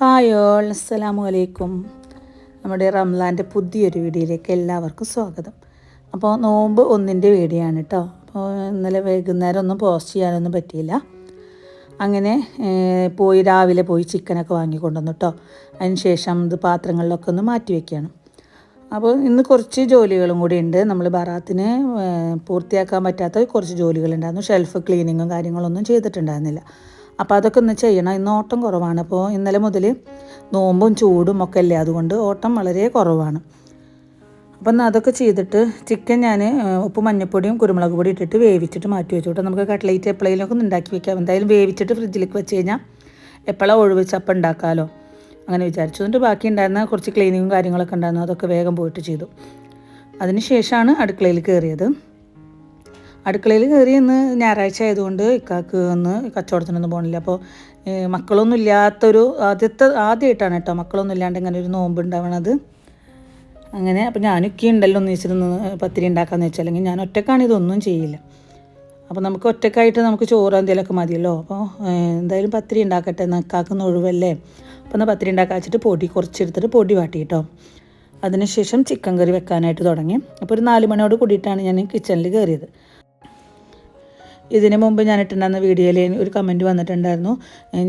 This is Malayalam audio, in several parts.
ഹായ് ഓൾ അസ്സലാമു അലൈക്കും നമ്മുടെ റംലാന്റെ പുതിയൊരു വീഡിയോയിലേക്ക് എല്ലാവർക്കും സ്വാഗതം. അപ്പോൾ നോമ്പ് ഒന്നിന്റെ വീഡിയോ ആണ് കേട്ടോ. അപ്പോൾ ഇന്നലെ വൈകുന്നേരം ഒന്നും പോസ്റ്റ് ചെയ്യാനൊന്നും പറ്റിയില്ല. അങ്ങനെ പോയി രാവിലെ പോയി ചിക്കനൊക്കെ വാങ്ങിക്കൊണ്ടുവന്നു കേട്ടോ. അതിന് ശേഷം ഇത് പാത്രങ്ങളിലൊക്കെ ഒന്ന് മാറ്റി വയ്ക്കുകയാണ് അപ്പോൾ ഇന്ന് കുറച്ച് ജോലികളും കൂടി ഉണ്ട്. നമ്മൾ ബറാത്തിന് പൂർത്തിയാക്കാൻ പറ്റാത്ത കുറച്ച് ജോലികളുണ്ടായിരുന്നു. ഷെൽഫ് ക്ലീനിങ്ങും കാര്യങ്ങളൊന്നും ചെയ്തിട്ടുണ്ടായിരുന്നില്ല. അപ്പോൾ അതൊക്കെ ഒന്ന് ചെയ്യണം. ഇന്ന് ഓട്ടം കുറവാണ്. അപ്പോൾ ഇന്നലെ മുതൽ നോമ്പും ചൂടും ഒക്കെ അല്ലേ? അതുകൊണ്ട് ഓട്ടം വളരെ കുറവാണ്. അപ്പം എന്നാൽ അതൊക്കെ ചെയ്തിട്ട് ചിക്കൻ ഞാൻ ഉപ്പ് മഞ്ഞപ്പൊടിയും കുരുമുളക് പൊടി ഇട്ടിട്ട് വേവിച്ചിട്ട് മാറ്റി വെച്ചു കേട്ടോ. നമുക്ക് കട്ട്ലേറ്റ് എപ്പോഴേലൊക്കെ ഒന്ന് ഉണ്ടാക്കി വെക്കാം. എന്തായാലും വേവിച്ചിട്ട് ഫ്രിഡ്ജിലേക്ക് വെച്ച് കഴിഞ്ഞാൽ എപ്പോഴാണ് ഒഴിവെച്ചപ്പം ഉണ്ടാക്കാമല്ലോ അങ്ങനെ വിചാരിച്ചു. എന്നിട്ട് ബാക്കി ഉണ്ടായിരുന്ന കുറച്ച് ക്ലീനിങ്ങും കാര്യങ്ങളൊക്കെ ഉണ്ടായിരുന്നു. അതൊക്കെ വേഗം പോയിട്ട് ചെയ്തു. അതിന് ശേഷമാണ് അടുക്കളയിൽ കയറിയത്. അടുക്കളയിൽ കയറി ഇന്ന് ഞായറാഴ്ച ആയതുകൊണ്ട് ഇക്കാക്ക് ഒന്ന് കച്ചവടത്തിനൊന്നും പോകണില്ല അപ്പോൾ മക്കളൊന്നും ഇല്ലാത്തൊരു ആദ്യത്തെ ആദ്യമായിട്ടാണ് കേട്ടോ മക്കളൊന്നും ഇല്ലാണ്ട് ഇങ്ങനെ ഒരു നോമ്പ് ഉണ്ടാവണത് അങ്ങനെ അപ്പോൾ ഞാനൊക്കെ ഉണ്ടല്ലോ ഒന്ന് വെച്ചിരുന്ന് പത്തിരി ഉണ്ടാക്കാന്ന് വെച്ചാൽ അല്ലെങ്കിൽ ഞാൻ ഒറ്റക്കാണ് ഇതൊന്നും ചെയ്യില്ല. അപ്പോൾ നമുക്ക് ഒറ്റക്കായിട്ട് നമുക്ക് ചോറ് എന്തെങ്കിലുമൊക്കെ മതിയല്ലോ. അപ്പോൾ എന്തായാലും പത്തിരി ഉണ്ടാക്കട്ടെ നക്കാക്കുന്ന ഒഴിവല്ലേ. അപ്പോൾ എന്നാൽ പത്തിരി ഉണ്ടാക്കാൻ വെച്ചിട്ട് പൊടി കുറച്ചെടുത്തിട്ട് പൊടി വാട്ടി കേട്ടോ. അതിനുശേഷം ചിക്കൻ കറി വെക്കാനായിട്ട് തുടങ്ങി. അപ്പോൾ ഒരു നാല് മണിയോട് കൂടിയിട്ടാണ് ഞാൻ കിച്ചണിൽ കയറിയത്. ഇതിന് മുമ്പ് ഞാൻ ഇട്ടിട്ടുണ്ടായിരുന്ന വീഡിയോയിൽ ഒരു കമന്റ് വന്നിട്ടുണ്ടായിരുന്നു.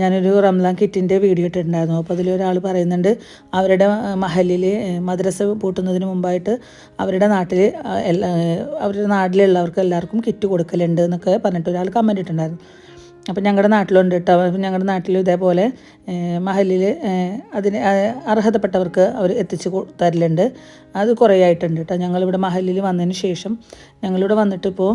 ഞാനൊരു റംലാൻ കിറ്റിന്റെ വീഡിയോ ഇട്ടിട്ടുണ്ടായിരുന്നു. അപ്പോൾ അതിലൊരാൾ പറയുന്നുണ്ട് അവരുടെ മഹലിൽ മദ്രസ പൂട്ടുന്നതിന് മുമ്പായിട്ട് അവരുടെ നാട്ടിൽ എല്ലാ അവരുടെ നാട്ടിലുള്ളവർക്ക് എല്ലാവർക്കും കിറ്റ് കൊടുക്കലുണ്ട് എന്നൊക്കെ പറഞ്ഞിട്ട് ഒരാൾ കമന്റ് ഇട്ടിട്ടുണ്ടായിരുന്നു. അപ്പം ഞങ്ങളുടെ നാട്ടിലുണ്ട് കേട്ടോ അപ്പം ഞങ്ങളുടെ നാട്ടിൽ ഇതേപോലെ മഹലിൽ അതിന് അർഹതപ്പെട്ടവർക്ക് അവർ എത്തിച്ച് തരലുണ്ട്. അത് കുറേ ആയിട്ടുണ്ട് കേട്ടോ ഞങ്ങളിവിടെ മഹലിൽ വന്നതിന് ശേഷം ഞങ്ങളിവിടെ വന്നിട്ടിപ്പോൾ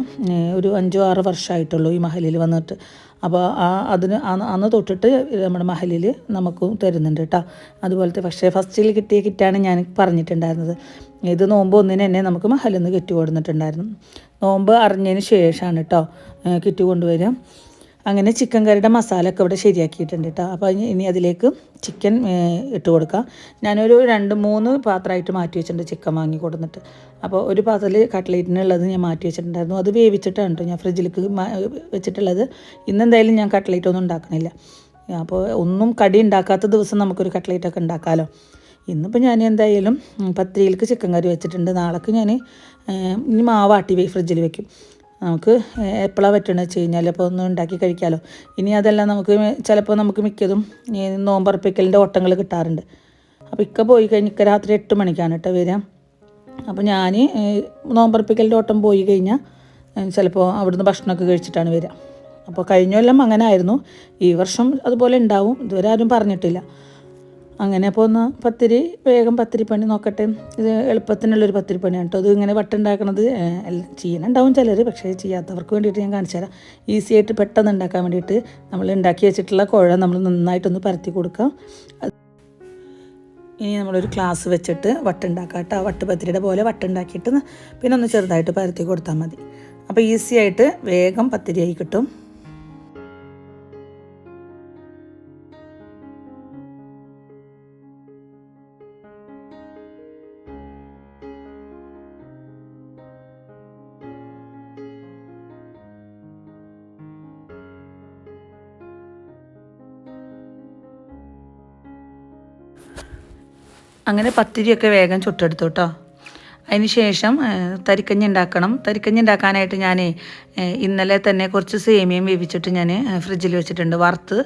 ഒരു അഞ്ചോ ആറ് വർഷമായിട്ടുള്ളൂ ഈ മഹലിൽ വന്നിട്ട്. അപ്പോൾ ആ അതിന് അന്ന് അന്ന് തൊട്ടിട്ട് നമ്മുടെ മഹലിൽ നമുക്കും തരുന്നുണ്ട് കേട്ടോ അതുപോലത്തെ പക്ഷേ ഫസ്റ്റിൽ കിട്ടിയ കിറ്റാണ് ഞാൻ പറഞ്ഞിട്ടുണ്ടായിരുന്നത്. ഇത് നോമ്പ് ഒന്നിന് തന്നെ നമുക്ക് മഹലിൽ നിന്ന് കിറ്റ് കൊടുത്തിട്ടുണ്ടായിരുന്നു നോമ്പ് അറിഞ്ഞതിന് ശേഷമാണ് കേട്ടോ കിറ്റ് കൊണ്ടുവരിക അങ്ങനെ ചിക്കൻ കറിയുടെ മസാല ഒക്കെ ഇവിടെ ശരിയാക്കിയിട്ടുണ്ട് കേട്ടോ അപ്പോൾ ഇനി അതിലേക്ക് ചിക്കൻ ഇട്ട് കൊടുക്കാം. ഞാനൊരു രണ്ട് മൂന്ന് പാത്രമായിട്ട് മാറ്റി വെച്ചിട്ടുണ്ട് ചിക്കൻ വാങ്ങി കൊടുത്തിട്ട്. അപ്പോൾ ഒരു പാത്രത്തിൽ കട്ട്ലേറ്റിനുള്ളത് ഞാൻ മാറ്റി വെച്ചിട്ടുണ്ടായിരുന്നു. അത് വേവിച്ചിട്ടാണ് കേട്ടോ ഞാൻ ഫ്രിഡ്ജിലേക്ക് വെച്ചിട്ടുള്ളത്. ഇന്നെന്തായാലും ഞാൻ കട്ട്ലേറ്റ് ഒന്നും ഉണ്ടാക്കണില്ല. അപ്പോൾ ഒന്നും കടി ഉണ്ടാക്കാത്ത ദിവസം നമുക്കൊരു കട്ട്ലേറ്റൊക്കെ ഉണ്ടാക്കാമല്ലോ ഇന്നിപ്പോൾ ഞാൻ എന്തായാലും പത്തിരിയിലേക്ക് ചിക്കൻ കറി വെച്ചിട്ടുണ്ട്. നാളേക്ക് ഞാൻ ഇനി മാവാട്ടി ഫ്രിഡ്ജിൽ വെക്കും. നമുക്ക് എപ്പോഴാണ് പറ്റണമെന്ന് വെച്ച് കഴിഞ്ഞാൽ അപ്പോൾ ഒന്ന് ഉണ്ടാക്കി കഴിക്കാമല്ലോ ഇനി അതെല്ലാം നമുക്ക് ചിലപ്പോൾ നമുക്ക് മിക്കതും നോമ്പറപ്പിക്കലിന്റെ ഓട്ടങ്ങൾ കിട്ടാറുണ്ട്. അപ്പോൾ ഇക്ക പോയി കഴിഞ്ഞ് ഇക്ക രാത്രി എട്ട് മണിക്കാണ് കേട്ടോ വരിക അപ്പോൾ ഞാൻ നോമ്പറപ്പിക്കലിന്റെ ഓട്ടം പോയി കഴിഞ്ഞാൽ ചിലപ്പോൾ അവിടുന്ന് ഭക്ഷണമൊക്കെ കഴിച്ചിട്ടാണ് വരിക അപ്പോൾ കഴിഞ്ഞ കൊല്ലം അങ്ങനെ ആയിരുന്നു. ഈ വർഷം അതുപോലെ ഉണ്ടാവും. ഇതുവരെ ആരും പറഞ്ഞിട്ടില്ല. അങ്ങനെ അപ്പോൾ ഒന്ന് പത്തിരി വേഗം പത്തിരിപ്പണി നോക്കട്ടെ. ഇത് എളുപ്പത്തിനുള്ളൊരു പത്തിരി പണിയാണ് കേട്ടോ. ഇത് ഇങ്ങനെ വട്ടുണ്ടാക്കണത് ചെയ്യാനുണ്ടാവും ചിലർ പക്ഷേ ചെയ്യാത്തവർക്ക് വേണ്ടിയിട്ട് ഞാൻ കാണിച്ചു തരാം. ഈസി ആയിട്ട് പെട്ടെന്ന് ഉണ്ടാക്കാൻ വേണ്ടിയിട്ട് നമ്മൾ ഉണ്ടാക്കി വെച്ചിട്ടുള്ള കുഴ നമ്മൾ നന്നായിട്ടൊന്ന് പരത്തി കൊടുക്കാം. ഇനി നമ്മളൊരു ക്ലാസ് വെച്ചിട്ട് വട്ടുണ്ടാക്കാം കേട്ടോ. വട്ട് പത്തിരിയുടെ പോലെ വട്ടുണ്ടാക്കിയിട്ട് പിന്നെ ഒന്ന് ചെറുതായിട്ട് പരത്തി കൊടുത്താൽ മതി. അപ്പോൾ ഈസി ആയിട്ട് വേഗം പത്തിരിയായി കിട്ടും. അങ്ങനെ പത്തിരിയൊക്കെ വേഗം ചുട്ടെടുത്തു കേട്ടോ. ശേഷം തരിക്കഞ്ഞി ഉണ്ടാക്കണം. തരിക്കഞ്ഞി ഉണ്ടാക്കാനായിട്ട് ഞാൻ ഇന്നലെ തന്നെ കുറച്ച് സേമിയം വേവിച്ചിട്ട് ഞാൻ ഫ്രിഡ്ജിൽ വെച്ചിട്ടുണ്ട്. വറുത്ത്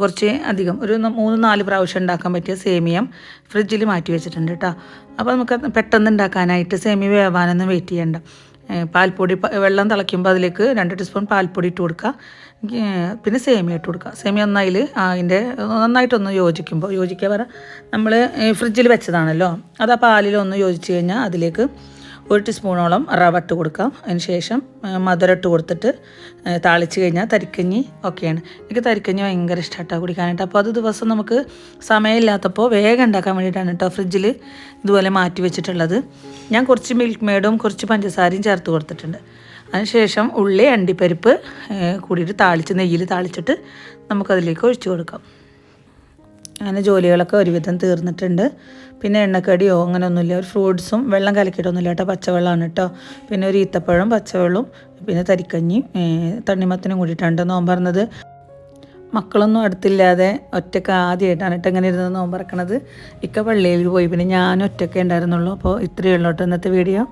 കുറച്ച് അധികം ഒരു മൂന്ന് നാല് പ്രാവശ്യം ഉണ്ടാക്കാൻ പറ്റിയ സേമിയം ഫ്രിഡ്ജിൽ മാറ്റി വെച്ചിട്ടുണ്ട് കേട്ടോ. അപ്പോൾ നമുക്ക് പെട്ടെന്ന് ഉണ്ടാക്കാനായിട്ട് സേമിയ വേവാനൊന്നും വെയിറ്റ് ചെയ്യണ്ട. പാൽപ്പൊടി വെള്ളം തിളയ്ക്കുമ്പോൾ അതിലേക്ക് രണ്ട് ടീസ്പൂൺ പാൽപ്പൊടി ഇട്ട് കൊടുക്കുക പിന്നെ സേമിയ ഇട്ട് കൊടുക്കുക സേമിയ ഒന്നതിൽ അതിന്റെ നന്നായിട്ടൊന്ന് യോജിക്കുമ്പോൾ യോജിക്കുക പറ നമ്മൾ ഫ്രിഡ്ജിൽ വെച്ചതാണല്ലോ. അത് ആ പാലിലൊന്ന് യോജിച്ച് കഴിഞ്ഞാൽ അതിലേക്ക് ഒരു ടീസ്പൂണോളം റവ ഇട്ട് കൊടുക്കാം. അതിന് ശേഷം മധുരം ഇട്ട് കൊടുത്തിട്ട് താളിച്ച് കഴിഞ്ഞാൽ തരിക്കഞ്ഞി ഒക്കെയാണ്. എനിക്ക് തരിക്കഞ്ഞി ഭയങ്കര ഇഷ്ടമായിട്ടാണ് കുടിക്കാനായിട്ട്. അപ്പോൾ അത് ദിവസം നമുക്ക് സമയമില്ലാത്തപ്പോൾ വേഗം ഉണ്ടാക്കാൻ വേണ്ടിയിട്ടാണ് കേട്ടോ ഫ്രിഡ്ജിൽ ഇതുപോലെ മാറ്റി വെച്ചിട്ടുള്ളത്. ഞാൻ കുറച്ച് മിൽക്ക് മെയ്ഡും കുറച്ച് പഞ്ചസാരയും ചേർത്ത് കൊടുത്തിട്ടുണ്ട്. അതിനുശേഷം ഉള്ളി അണ്ടിപ്പരിപ്പ് കൂടിയിട്ട് താളിച്ച് നെയ്യിൽ താളിച്ചിട്ട് നമുക്കതിലേക്ക് ഒഴിച്ചു കൊടുക്കാം. അങ്ങനെ ജോലികളൊക്കെ ഒരുവിധം തീർന്നിട്ടുണ്ട്. പിന്നെ എണ്ണക്കടിയോ അങ്ങനെയൊന്നുമില്ല ഒരു ഫ്രൂട്ട്സും വെള്ളം കലക്കിയിട്ടൊന്നുമില്ല കേട്ടോ. പച്ചവെള്ളമാണ് കേട്ടോ. പിന്നെ ഒരു ഈത്തപ്പഴം പച്ചവെള്ളവും പിന്നെ തരിക്കഞ്ഞി തണ്ണിമത്തനും കൂടിയിട്ടുണ്ട് നോമ്പ് പറഞ്ഞത് മക്കളൊന്നും അടുത്തില്ലാതെ ഒറ്റയ്ക്ക് ആദ്യമായിട്ടാണ് കേട്ടോ ഇങ്ങനെ ഇരുന്ന് നോമ്പറക്കണത് ഇക്ക പള്ളിയിൽ പോയി. പിന്നെ ഞാൻ ഒറ്റയ്ക്കേ ഉണ്ടായിരുന്നുള്ളൂ. അപ്പോൾ ഇത്രയേ ഉള്ളൂ കേട്ടോ ഇന്നത്തെ വീഡിയോ.